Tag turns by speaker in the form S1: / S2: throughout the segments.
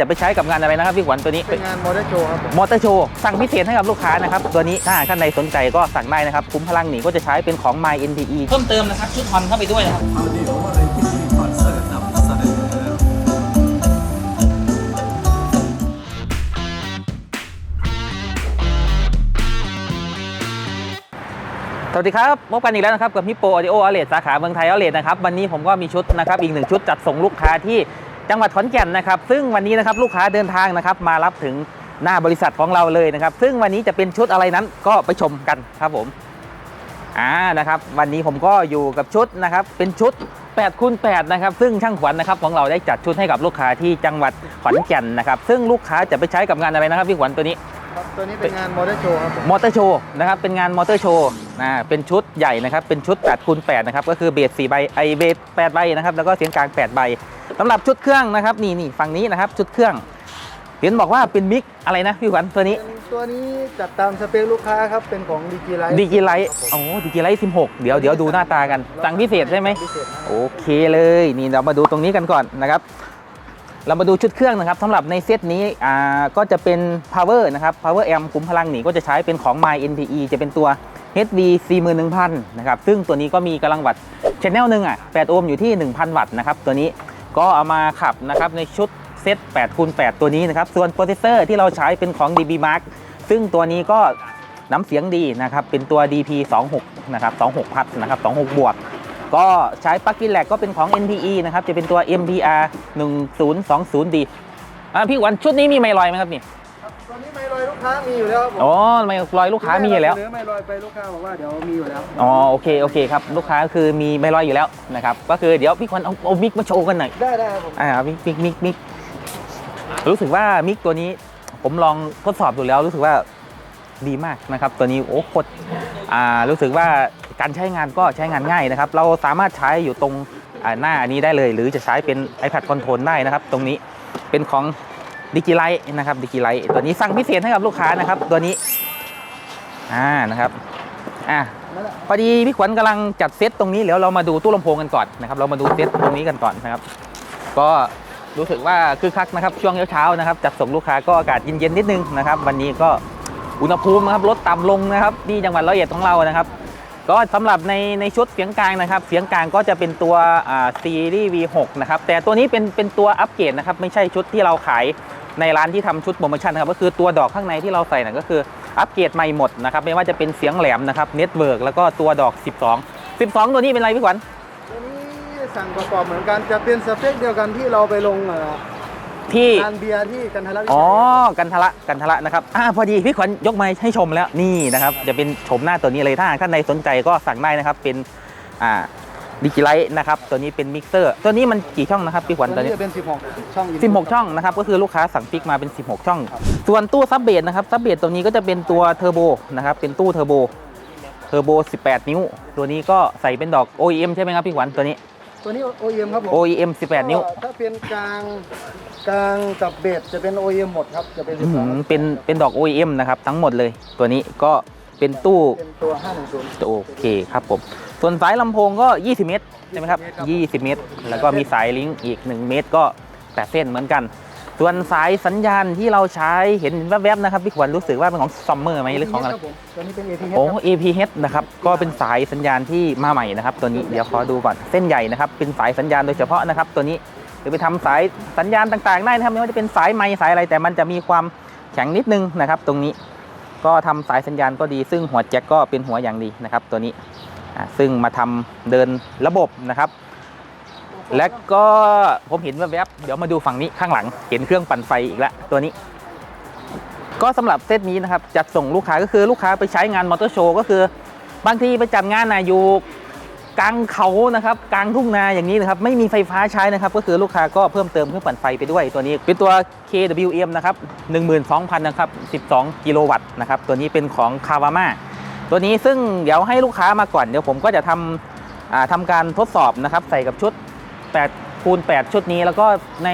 S1: จะไปใช้กับงานอะไรนะครับพี่ขวัญตัวนี้
S2: เป็นงานมอเตอร์โชว์ครับผม
S1: มอเตอร์โชว์สั่งพิเศษให้กับลูกค้านะครับ ตัวนี้ถ้าหากท่านใดสนใจก็สั่งได้นะครับ คุ้มพลังหนีก็จะใช้เป็นของ My NPE เพิ่มเติมนะครับชุดฮอนเข้าไปด้วยนะครับ
S3: เอาเดี๋ยวอะไรที่มีคอนเสิร์ตนำเสนอ
S1: สวัสดีครับพบกันอีกแล้วนะครับกับฮิปโปออดิโออเลสาขาเมืองไทยอเลสนะครับวันนี้ผมก็มีชุดนะครับอีกหนึ่งชุดจัดส่งลูกค้าที่ จังหวัดขอนแก่นนะครับซึ่งวันนี้นะครับลูกค้าเดินทางนะครับมารับถึงหน้าบริษัทของเราเลยนะครับ ซึ่งวันนี้จะเป็นชุดอะไรนั้นก็ไปชมกันครับผมอ่านะครับวันนี้ผมก็อยู่กับชุดนะครับเป็นชุด8คูณ8นะครับซึ่งช่างขวัญนะครับของเราได้จัดชุดให้กับลูกค้าที่จังหวัดขอนแก่นนะครับซึ่งลูกค้าจะไปใช้กับงานอะไรนะครับพี่ขวัญตัวนี้
S2: ครับตัวนี้เป็นงานมอเตอร์โชว์ครับผม
S1: มอเตอร์โชว์นะครับเป็นงานมอเตอร์โชว์นะเป็นชุดใหญ่นะครับเป็นชุด8คูณ8นะครับก็คือเบส4ใบไอเบส8ใบนะครับแล้วก็เสียงกลาง8ใบสำหรับชุดเครื่องนะครับนี่นี่ฝั่งนี้นะครับชุดเครื่องเห็นบอกว่าเป็นมิกอะไรนะพี่ขวัญตัวนี้
S2: เป็นตัวนี้จัดตามสเปคลูกค้าครับเป็นของดีจีไลท์
S1: ดีจีไลท์โอ้ดีจีไลท์16เดี๋ยวเดี๋ยวดูหน้าตากันสั่งพิเศษใช่ไหม
S2: พิเศษนะ
S1: โอเคเลยนี่เรามาดูตรงนี้กันก่อนนะครับ เรามาดูชุดเครื่องนะครับสำหรับในเซตนี้อ่าก็จะเป็น power นะครับ power amp กลุ่มพลังหนีก็จะใช้เป็นของ my NPE จะเป็นตัว HD 41000นะครับซึ่งตัวนี้ก็มีกำลังวัตต์ชแนลหนึ่งอะ8โอห์มอยู่ที่ 1000 วัตต์นะครับตัวนี้ก็เอามาขับนะครับในชุดเซต8คูณ8ตัวนี้นะครับส่วนโปรเซสเซอร์ที่เราใช้เป็นของ DB Mark ซึ่งตัวนี้ก็น้ำเสียงดีนะครับเป็นตัว DP 26นะครับ26พัดนะครับ26 บวก ก็ใช้ปลั๊กอินแลกก็เป็นของ NPE นะครับ จะเป็นตัว MPR 1020D อะพี่วันชุดนี้มีไมลอยไหมครับนี่
S2: ครับตัวนี้ไม่ลอยลูกค้ามีอยู่แล้วครับผม
S1: อ๋อไมลอยลูกค้ามีอยู่แล้ว
S2: หรือไม่ลอยไปลูกค้าบอกว่าเดี๋ยวมีอยู่แล้ว
S1: อ๋อโอเคโอเคครับลูกค้าคือมีไมลอยอยู่แล้วนะครับก็คือเดี๋ยวพี่ควันเอาเอามิกมาโชว์กันหน่อย
S2: ได้ได้ครับผม
S1: อ่ามิกมิกมิกมิกรู้สึกว่ามิกตัวนี้ผมลองทดสอบดูแล้วรู้สึกว่าดีมากนะครับ ตัวนี้โอ้โคตรอ่ารู้สึกว่า การใช้งานก็ใช้งานง่ายนะครับ เราสามารถใช้อยู่ตรงหน้าอันนี้ได้เลย หรือจะใช้เป็น iPad Control ได้นะครับ ตรงนี้เป็นของดิจิไลท์นะครับดิจิไลท์ตัวนี้สั่งพิเศษให้กับลูกค้านะครับ ตัวนี้อ่านะครับอะพอดีพี่ขวัญกำลังจัดเซตตรงนี้เดี๋ยวเรามาดูตู้ลำโพงกันก่อนนะครับ เรามาดูเซตตรงนี้กันก่อนนะครับ ก็รู้สึกว่าคือคักนะครับช่วงเช้าๆนะครับจัดส่งลูกค้าก็อากาศเย็นๆนิดนึงนะครับ วันนี้ก็อุณหภูมินะครับลดต่ำลงนะครับที่จังหวัดร้อยเอ็ดของเรานะครับ ก็สำหรับในในชุดเสียงกลางนะครับ เสียงกลางก็จะเป็นตัวซีรีส์ V6 นะครับ แต่ตัวนี้เป็นเป็นตัวอัปเกรดนะครับ ไม่ใช่ชุดที่เราขายในร้านที่ทำชุดโปรโมชั่นนะครับก็คือตัวดอกข้างในที่เราใส่นะก็คืออัปเกรดใหม่หมดนะครับไม่ว่าจะเป็นเสียงแหลมนะครับเน็ตเวิร์กแล้วก็ตัวดอก 12 12 ตัวนี้เป็นอะไรพี่ขวัญ
S2: ตัวนี้สั่งประกอบเหมือนกันจะเป็นสเปคเดียวกันที่เราไปลงอ่อ
S1: ที่
S2: งานเบียร์ที่กันทะลัก
S1: อ๋อกันทะละกันทะละนะครับอ่าพอดีพี่ขวัญยกไม้ให้ชมแล้วนี่นะครับจะเป็นชมหน้าตัวนี้เลยถ้าหากท่านใดสนใจก็สั่งได้นะครับเป็นอ่าดิจิไลท์นะครับตัวนี้เป็นมิกเซอร์ตัวนี้มันกี่ช่องนะครับพี่ขวัญ
S2: ตั
S1: ตัวว
S2: นี้
S1: นี้
S2: จะเป็น 16 ช่อง
S1: 16 ช่องนะครับก็คือลูกค้าสั่งปิกมาเป็น 16 ช่อง ส่วนตู้ซับเบสนะครับซับเบสตัวนี้ก็จะเป็นตัวเทอร์โบนะครับเป็นตู้เทอร์โบเทอร์โบ 18 นิ้ว ตัวนี้ก็ใส่เป็นดอก OEM ใช่ไหมครับพี่ขวัญตัวนี้
S2: ตัวนี้ OEM ครับผม
S1: OEM 18 นิ้ว
S2: ถ้าเป็นกลางกลางกับเบสจะเป็น OEM หมดครับ จะเป็น
S1: อื้อหือ
S2: 12
S1: เป็นเป็นดอก OEM นะครับทั้งหมดเลย ตัวนี้ก็เป็นตู้
S2: เป็นตัว 510
S1: โอเคครับผม ส่วนสายลำโพงก็ 20 เมตรใช่ไหมครับ 20 เมตร แล้วก็มีสายลิงก์อีก 1 เมตรก็ 8 เส้นเหมือนกัน ส่วนสายสัญญาณที่เราใช้เห็นแวบๆนะครับพี่ขวัญรู้สึกว่าเป็นของซัมเมอร์ไหมหรือของอะไร
S2: คบผมตัวนี้เป็น APH
S1: โอ้
S2: ครับ
S1: APH นะครับก็เป็นสายสัญญาณที่มาใหม่นะครับ ตัวนี้เดี๋ยวขอดูก่อนเส้นใหญ่นะครับ เป็นสายสัญญาณโดยเฉพาะนะครับ ตัวนี้หรือไปทำสายสัญญาณต่างๆได้นะครับไม่ว่าจะเป็นสายไม้สายอะไรแต่มันจะมีความแข็งนิดนึงนะครับ ตรงนี้ก็ทำสายสัญญาณก็ดี ซึ่งหัวแจ็คก็เป็นหัวอย่างดีนะครับ ตัวนี้อ่าซึ่งมาทำเดินระบบนะครับ และก็ผมเห็นแวบๆเดี๋ยวมาดูฝั่งนี้ข้างหลัง เห็นเครื่องปั่นไฟอีกแล้วตัวนี้ ก็สำหรับเซตนี้นะครับจัดส่งลูกค้าก็คือลูกค้าไปใช้งานมอเตอร์โชว์ก็คือบางทีไปจัดงานนะอยู่กลางเขานะครับกลางทุ่งนาอย่างนี้นะครับไม่มีไฟฟ้าใช้นะครับ ก็คือลูกค้าก็เพิ่มเติมเครื่องปั่นไฟไปด้วยตัวนี้ เป็นตัว KWM นะครับ12,000นะครับ12 กิโลวัตต์นะครับตัวนี้เป็นของคาวาม่าตัวนี้ซึ่งเดี๋ยวให้ลูกค้ามาก่อนเดี๋ยวผมก็จะทำทำการทดสอบนะครับใส่กับชุด 8คูณ8ชุดนี้ แล้วก็ใน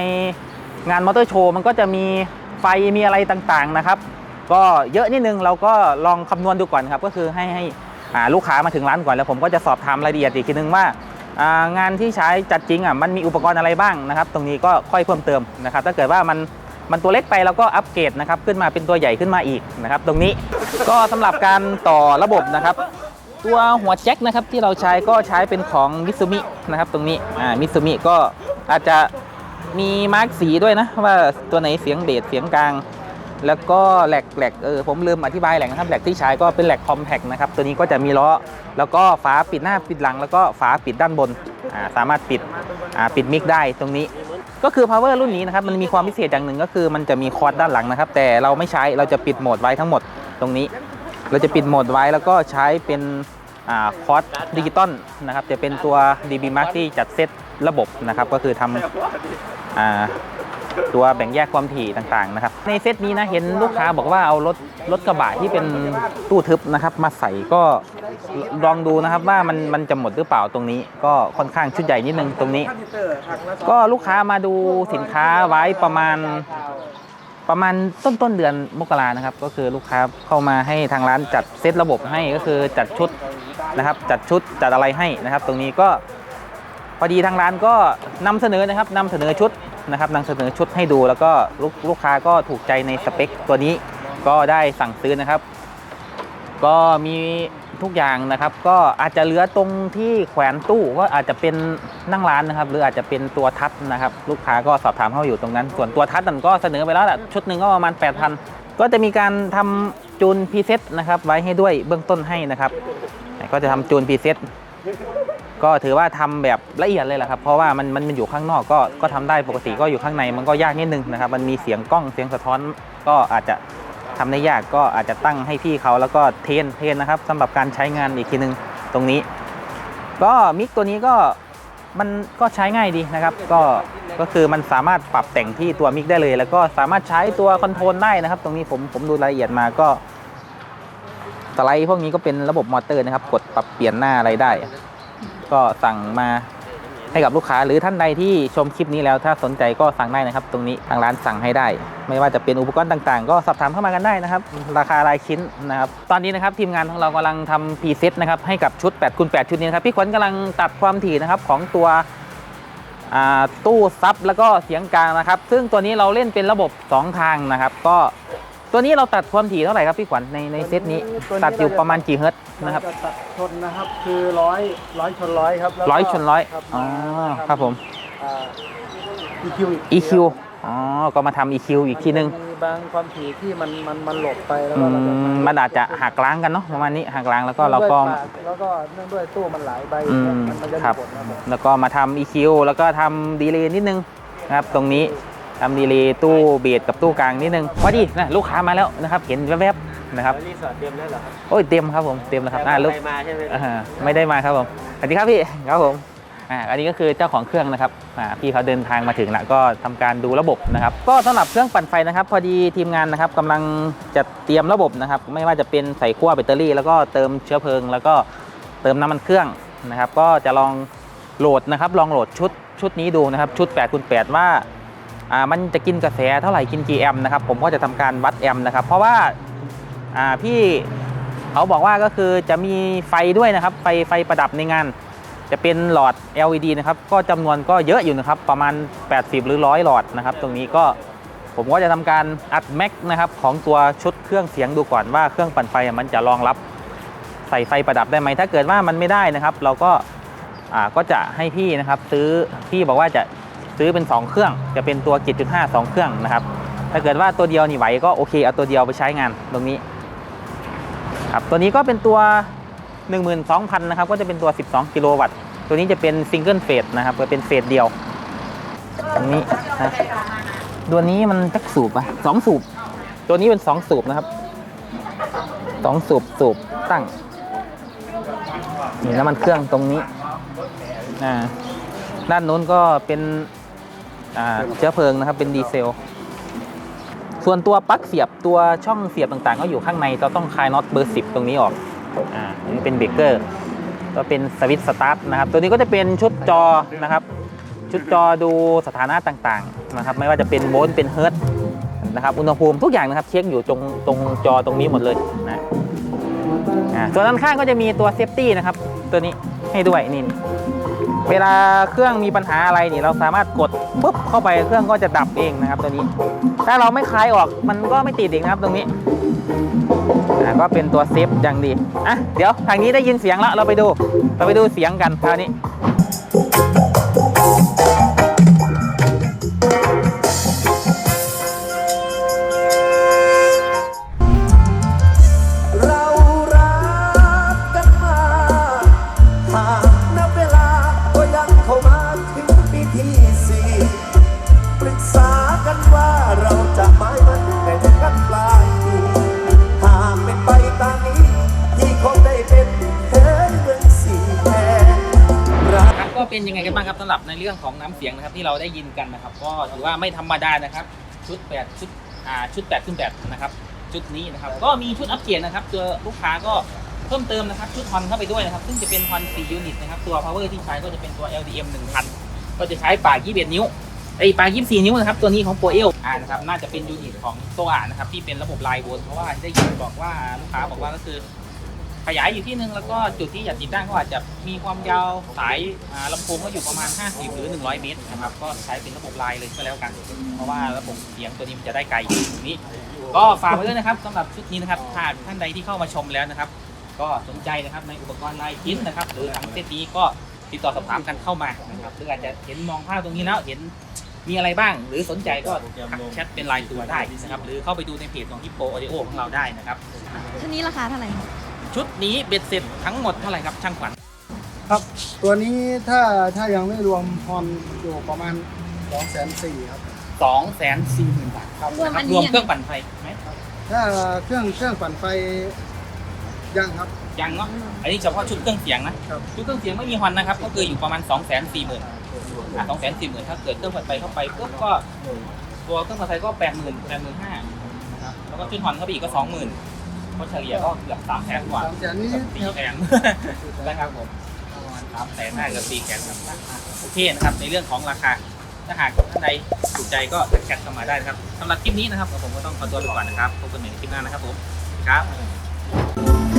S1: งานมอเตอร์โชว์มันก็จะมีไฟมีอะไรต่างๆนะครับ ก็เยอะนิดนึงเราก็ลองคำนวณดูก่อนครับ ก็คือให้ให้ลูกค้ามาถึงร้านก่อนแล้วผมก็จะสอบถามรายละเอียดอีกทีนึงว่างานที่ใช้จัดจริงอะมันมีอุปกรณ์อะไรบ้างนะครับ ตรงนี้ก็ค่อยเพิ่มเติมนะครับ ถ้าเกิดว่ามันมันตัวเล็กไปเราก็อัปเกรดนะครับขึ้นมาเป็นตัวใหญ่ขึ้นมาอีกนะครับ ตรงนี้ก็สำหรับการต่อระบบนะครับ ตัวหัวแจ็คนะครับที่เราใช้ก็ใช้เป็นของมิซูมินะครับตรงนี้อ่ามิซูมิก็อาจจะมีมาร์กสีด้วยนะว่าตัวไหนเสียงเบสเสียงกลาง แล้วก็แหลกแหลกเออผมลืมอธิบายแหลกนะครับแหลกที่ใช้ก็เป็นแหลกคอมแพกนะครับตัวนี้ก็จะมีล้อแล้วก็ฝาปิดหน้าปิดหลัง แล้วก็ฝาปิดด้านบนอ่าสามารถปิดอ่าปิดมิกได้ตรงนี้ก็คือ power รุ่นนี้นะครับมันมีความพิเศษอย่างหนึ่งก็คือมันจะมีคอร์ดด้านหลังนะครับ แต่เราไม่ใช้เราจะปิดโหมดไว้ทั้งหมดตรงนี้ เราจะปิดโหมดไว้แล้วก็ใช้เป็น คอร์ดดิจิตอลนะครับจะเป็นตัว DB Mark ที่จัดเซตระบบนะครับก็คือทำอตัวแบ่งแยกความถี่ต่างๆนะครับในเซตนี้นะเห็นลูกค้าบอกว่าเอารถรถกระบะที่เป็นตู้ทึบนะครับมาใส่ก็ลองดูนะครับว่ามันมันจะหมดหรือเปล่าตรงนี้ ก็ค่อนข้างชุดใหญ่นิดนึงตรงนี้ ก็ลูกค้ามาดูสินค้าไว้ประมาณประมาณต้นต้นเดือนมกรานะครับ ก็คือลูกค้าเข้ามาให้ทางร้านจัดเซตระบบให้ก็คือจัดชุด นะครับ จัดชุดจัดอะไรให้นะครับ ตรงนี้ก็พอดีทางร้านก็นำเสนอนะครับนำเสนอชุดนะครับนำเสนอชุดให้ดู แล้วก็ลูกลูกค้าก็ถูกใจในสเปคตัวนี้ก็ได้สั่งซื้อนะครับ ก็มีทุกอย่างนะครับ ก็อาจจะเหลือตรงที่แขวนตู้ก็อาจจะเป็นนั่งร้านนะครับ หรืออาจจะเป็นตัวทัดนะครับ ลูกค้าก็สอบถามเข้าอยู่ตรงนั้น ส่วนตัวทัดนั่นก็เสนอไปแล้วแหละชุดหนึ่งก็ประมาณ 8,000 ก็จะมีการทำจูนพีเซตนะครับไว้ให้ด้วยเบื้องต้นให้นะครับ ก็จะทำจูนพรีเซตก็ถือว่าทำแบบละเอียดเลยแหละครับ เพราะว่ามันมันมันอยู่ข้างนอกก็ก็ทำได้ปกติก็อยู่ข้างในมันก็ยากนิดนึงนะครับ มันมีเสียงกล้องเสียงสะท้อนก็อาจจะทำได้ยากก็อาจจะตั้งให้พี่เขาแล้วก็เทนเทนนะครับสำหรับการใช้งานอีกทีนึงตรงนี้ ก็มิกตัวนี้ก็มันก็ใช้ง่ายดีนะครับ ก็ก็คือมันสามารถปรับแต่งที่ตัวมิกได้เลย แล้วก็สามารถใช้ตัวคอนโทรลได้นะครับ ตรงนี้ผมผมดูรายละเอียดมาก็ สไลด์พวกนี้ก็เป็นระบบมอเตอร์นะครับ กดปรับเปลี่ยนหน้าอะไรได้ ก็สั่งมาให้กับลูกค้า หรือท่านใดที่ชมคลิปนี้แล้วถ้าสนใจก็สั่งได้นะครับ ตรงนี้ทางร้านสั่งให้ได้ ไม่ว่าจะเป็นอุปกรณ์ต่างๆ ก็สอบถามเข้ามากันได้นะครับ ราคารายชิ้นนะครับ ตอนนี้นะครับทีมงานของเรากำลังทำพรีเซตนะครับให้กับชุด8คูณ8ชุดนี้นะครับพี่ขวัญกำลังตัดความถี่นะครับของตัวตู้ซับแล้วก็เสียงกลางนะครับ ซึ่งตัวนี้เราเล่นเป็นระบบ 2 ทางนะครับ ก็ ตัวนี้เราตัดความถี่เท่าไหร่ครับพี่ขวัญในในเซตนี้ ตัดอยู่ประมาณกี่เฮิร์ตซ์นะครับ
S2: จะตัดชนนะครับคือร้อยร้อยชนร้อยครับแล้วก็
S1: ร้อยชนร้อย
S2: ครับ
S1: อ๋อครับผม
S2: อ่า EQ อีก
S1: EQ อ๋อก็มาทำ EQ อีกทีนึง
S2: มีบางความถี่ที่มันมันมันหลบไปแล้ว
S1: อื
S2: ก็เราจะ
S1: มมันอาจจะหักล้างกันเนาะประมาณนี้หักล้างแล้วก็เราก็
S2: ด้วยปากแล้วก็เนื่องด้วยตู้มันหลายใบ
S1: อืม
S2: มันมันจะ
S1: ครับ
S2: มีผลนะครับ
S1: แล้วก็มาทำ EQ แล้วก็ทำดีเลย์นิดนึงนะครับตรงนี้ ทำดีเลย์ตู้เบสกับตู้กลางนิดนึงพอดีนะลูกค้ามาแล้วนะครับเห็นแวบๆนะครับ
S4: รีสอร์ทเตรียมแล้วเหรอครับ
S1: โอ้ยเต็มครับผมเต็มแล้วครับอ่าลูก
S4: ไปมาใช่ไหม
S1: อ่าไม่ได้มาครับผมสวัสดีครับพี่ครับผมอ่าอันนี้ก็คือเจ้าของเครื่องนะครับอ่าพี่เขาเดินทางมาถึงแล้วก็ทำการดูระบบนะครับ ก็สำหรับเครื่องปั่นไฟนะครับ พอดีทีมงานนะครับกำลังจะเตรียมระบบนะครับ ไม่ว่าจะเป็นใส่ขั้วแบตเตอรี่ แล้วก็เติมเชื้อเพลิง แล้วก็เติมน้ำมันเครื่องนะครับ ก็จะลองโหลดนะครับ ลองโหลดชุดชุดนี้ดูนะครับ ชุด8คูณ8ว่าอ่า มันจะกินกระแสเท่าไหร่กินกี่แอมนะครับผมก็จะทำการวัดแอมนะครับ เพราะว่าอ่าพี่เขาบอกว่าก็คือจะมีไฟด้วยนะครับ ไฟไฟประดับในงาน จะเป็นหลอด LED นะครับ ก็จำนวนก็เยอะอยู่นะครับ ประมาณ 80 หรือ 100 หลอดนะครับ ตรงนี้ก็ผมก็จะทำการอัดแม็กนะครับของตัวชุดเครื่องเสียงดูก่อนว่าเครื่องปั่นไฟมันจะรองรับใส่ไฟประดับได้ไหมถ้าเกิดว่ามันไม่ได้นะครับ เราก็อ่าก็จะให้พี่นะครับ ซื้อพี่บอกว่าจะ ซื้อเป็น 2 เครื่อง จะเป็นตัวกิจจุดห้าสองเครื่องนะครับ ถ้าเกิดว่าตัวเดียวนี่ไหวก็โอเคเอาตัวเดียวไปใช้งานตรงนี้ครับตัวนี้ก็เป็นตัว 12,000นะครับก็จะเป็นตัว 12 กิโลวัตต์ตัวนี้จะเป็นซิงเกิลเฟสนะครับก็เป็นเฟสเดียวตรงนี้นะตัวนี้มันจักสูบอะสองสูบ ตัวนี้เป็น2สูบนะครับสองสูบสูบตั้งนี่น้ำมันเครื่องตรงนี้อ่าด้านนู้นก็เป็น เชื้อเพลิงนะครับเป็นดีเซล ส่วนตัวปลั๊กเสียบตัวช่องเสียบต่างๆ ก็อยู่ข้างในเราต้องคลายน็อตเบอร์ 10 ตรงนี้ออกอ่าอันนี้เป็นเบรกเกอร์ก็เป็นสวิตช์สตาร์ทนะครับ ตัวนี้ก็จะเป็นชุดจอนะครับ ชุดจอดูสถานะต่างๆนะครับ ไม่ว่าจะเป็นโวลต์เป็นเฮิร์ตนะครับ อุณหภูมิทุกอย่างนะครับเช็คอยู่ตรงตรงจอตรงนี้หมดเลยนะอ่าส่วนด้านข้างก็จะมีตัวเซฟตี้นะครับ ตัวนี้ให้ด้วยนี่ เวลาเครื่องมีปัญหาอะไรนี่เราสามารถกดปุ๊บเข้าไปเครื่องก็จะดับเองนะครับตัวนี้ ถ้าเราไม่คลายออกมันก็ไม่ติดเองนะครับตรงนี้ก็เป็นตัวเซฟอย่างดีอะเดี๋ยวทางนี้ได้ยินเสียงแล้วเราไปดู เราไปดูเสียงกันคราวนี้ เป็นยังไงกันบ้างครับสำหรับในเรื่องของน้ำเสียงนะครับ ที่เราได้ยินกันนะครับ ก็ถือว่าไม่ธรรมดานะครับ ชุด 8 ชุดอ่าชุด8ขึ้น8นะครับ ชุดนี้นะครับ ก็มีชุดอัปเกรดนะครับตัวลูกค้าก็เพิ่มเติมนะครับ ชุดฮอนเข้าไปด้วยนะครับ ซึ่งจะเป็นฮอน4ยูนิตนะครับ ตัว power ที่ใช้ก็จะเป็นตัว LDM 1000 ก็จะใช้ปาก21นิ้วไอ้ปาก24 นิ้วนะครับ ตัวนี้ของโปรเอลอ่านะครับ น่าจะเป็นยูนิตของโซอานะครับ ที่เป็นระบบไลน์โวลต์เพราะว่าได้ยินบอกว่าลูกค้าบอกว่าก็คือ ขยายอยู่ที่หนึ่งแล้วก็จุดที่อยากติดตั้งก็อาจจะมีความยาวสายอ่าลำโพงก็อยู่ประมาณ 50 หรือ 100 เมตรนะครับก็ใช้เป็นระบบไลน์เลยก็แล้วกัน เพราะว่าระบบเสียงตัวนี้มันจะได้ไกลอยู่ตรงนี้ ก็ฝากไว้ด้วยนะครับสำหรับชุดนี้นะครับถ้าท่านใดที่เข้ามาชมแล้วนะครับ ก็สนใจนะครับในอุปกรณ์ไลน์คิดนะครับหรือทางเซตนี้ก็ติดต่อสอบถามกันเข้ามานะครับหรืออาจจะเห็นมองภาพตรงนี้แล้วเห็นมีอะไรบ้าง หรือสนใจก็ทักแชทเป็นไลน์ตัวได้นะครับหรือเข้าไปดูในเพจของฮิปโปออดิโอของเราได้นะครับ
S5: ชุดนี้ราคาเท่าไหร่คะ
S1: ชุดนี้เบ็ดเสร็จทั้งหมดเท่าไหร่ครับช่างขวัญ
S2: ครับ ตัวนี้ถ้าถ้ายังไม่รวมฮอนอยู่ประมาณ2องแสนสี่ครับ
S1: สองแสนสี่หมื่นบาท
S2: ครับ
S5: รวม
S1: ค
S5: อั
S1: รับ
S5: น
S1: ร
S5: นี้
S1: วม
S5: ยัง
S1: เครื่องปั่นไฟไหม
S2: ถ้าเครื่องเครื่องปั่นไฟยังครับ
S1: ยังเนาะอันนี้เฉพาะชุดเครื่องเสียงนะครับ ชุดเครื่องเสียงไม่มีฮอนนะครับก็คืออยู่ประมาณ2องแสนสี่หมื่นอะสองแสนสี่หมื่นถ้าเกิดเครื่องปั่นไฟเข้าไปปุ๊บก็ตัวเครื่องปั่นไฟก็แปดหมื่นแปดหมื่นห้านะครับแล้วก็ชุดฮอนเข้าไปอีกก็สองหมื่น ก็เฉลี่ยก็เกือบสามแสนกว่า
S2: สามแสนนี้
S1: สี่แสนนะครับผมประมาณสามแสนห้ากับสี่แสนครับโอเคนะครับในเรื่องของราคาถ้าหากท่านใดถูกใจก็ทักแชทเข้ามาได้นะครับสำหรับคลิปนี้นะครับผมก็ต้องขอตัวไปก่อนนะครับพบกันใหม่ในคลิปหน้านะครับผมครับ